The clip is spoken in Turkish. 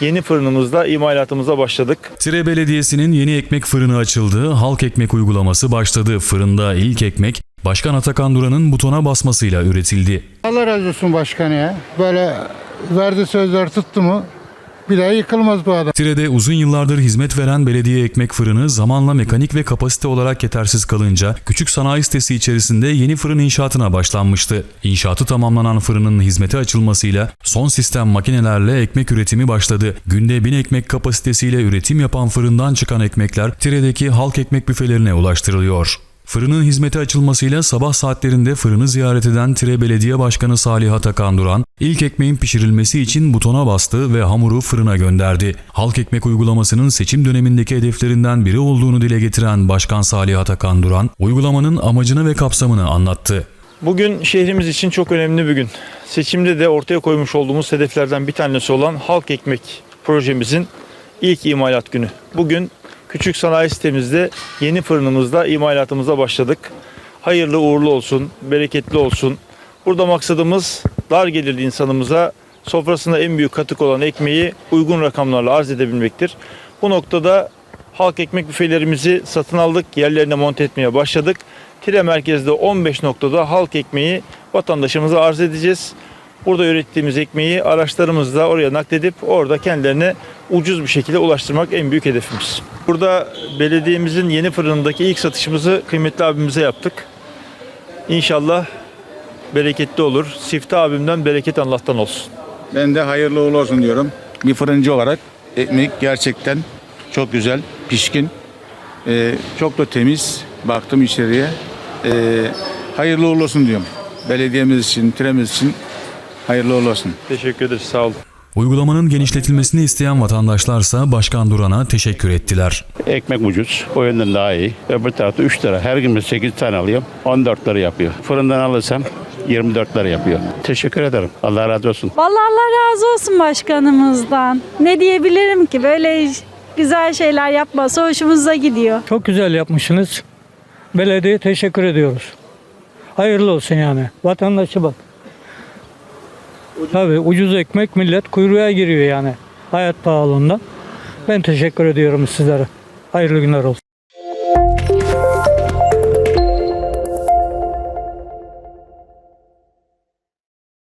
Yeni fırınımızda imalatımıza başladık. Tire Belediyesi'nin yeni ekmek fırını açıldı, halk ekmek uygulaması başladı. Fırında ilk ekmek Başkan Atakan Duran'ın butona basmasıyla üretildi. Allah razı olsun başkanı ya. Böyle verdi sözler tuttu mu bir daha yıkılmaz bu adam. Tire'de uzun yıllardır hizmet veren belediye ekmek fırını zamanla mekanik ve kapasite olarak yetersiz kalınca küçük sanayi sitesi içerisinde yeni fırın inşaatına başlanmıştı. İnşaatı tamamlanan fırının hizmete açılmasıyla son sistem makinelerle ekmek üretimi başladı. Günde 1000 ekmek kapasitesiyle üretim yapan fırından çıkan ekmekler Tire'deki halk ekmek büfelerine ulaştırılıyor. Fırının hizmete açılmasıyla sabah saatlerinde fırını ziyaret eden Tire Belediye Başkanı Salih Atakan Duran, ilk ekmeğin pişirilmesi için butona bastı ve hamuru fırına gönderdi. Halk ekmek uygulamasının seçim dönemindeki hedeflerinden biri olduğunu dile getiren Başkan Salih Atakan Duran, uygulamanın amacını ve kapsamını anlattı. Bugün şehrimiz için çok önemli bir gün. Seçimde de ortaya koymuş olduğumuz hedeflerden bir tanesi olan halk ekmek projemizin ilk imalat günü. Bugün küçük sanayi sitemizde yeni fırınımızda imalatımıza başladık. Hayırlı uğurlu olsun, bereketli olsun. Burada maksadımız dar gelirli insanımıza sofrasında en büyük katık olan ekmeği uygun rakamlarla arz edebilmektir. Bu noktada halk ekmek büfelerimizi satın aldık, yerlerine monte etmeye başladık. Tire merkezde 15 noktada halk ekmeği vatandaşımıza arz edeceğiz. Burada ürettiğimiz ekmeği araçlarımızla oraya nakledip orada kendilerine ucuz bir şekilde ulaştırmak en büyük hedefimiz. Burada belediyemizin yeni fırınındaki ilk satışımızı kıymetli abimize yaptık. İnşallah bereketli olur. Sifte abimden bereket Allah'tan olsun. Ben de hayırlı uğurlu olsun diyorum. Bir fırıncı olarak ekmek gerçekten çok güzel, pişkin. Ee, çok da temiz. Baktım içeriye. Ee, hayırlı uğurlu olsun diyorum. Belediyemiz için, tiremiz için hayırlı uğurlu olsun. Teşekkür ederiz. Sağ olun. Uygulamanın genişletilmesini isteyen vatandaşlarsa Başkan Duran'a teşekkür ettiler. Ekmek ucuz. O yönden daha iyi. Öbür tarafta 3 lira. Her gün 8 tane alıyorum. 14 lira yapıyor. Fırından alırsam 24 lira yapıyor. Teşekkür ederim. Allah razı olsun. Vallahi Allah razı olsun başkanımızdan. Ne diyebilirim ki böyle güzel şeyler yapması hoşumuza gidiyor. Çok güzel yapmışsınız. Belediye teşekkür ediyoruz. Hayırlı olsun yani. Vatandaşı bak. Tabii ucuz ekmek millet kuyruğa giriyor yani. Hayat pahalılığından. Ben teşekkür ediyorum sizlere. Hayırlı günler olsun.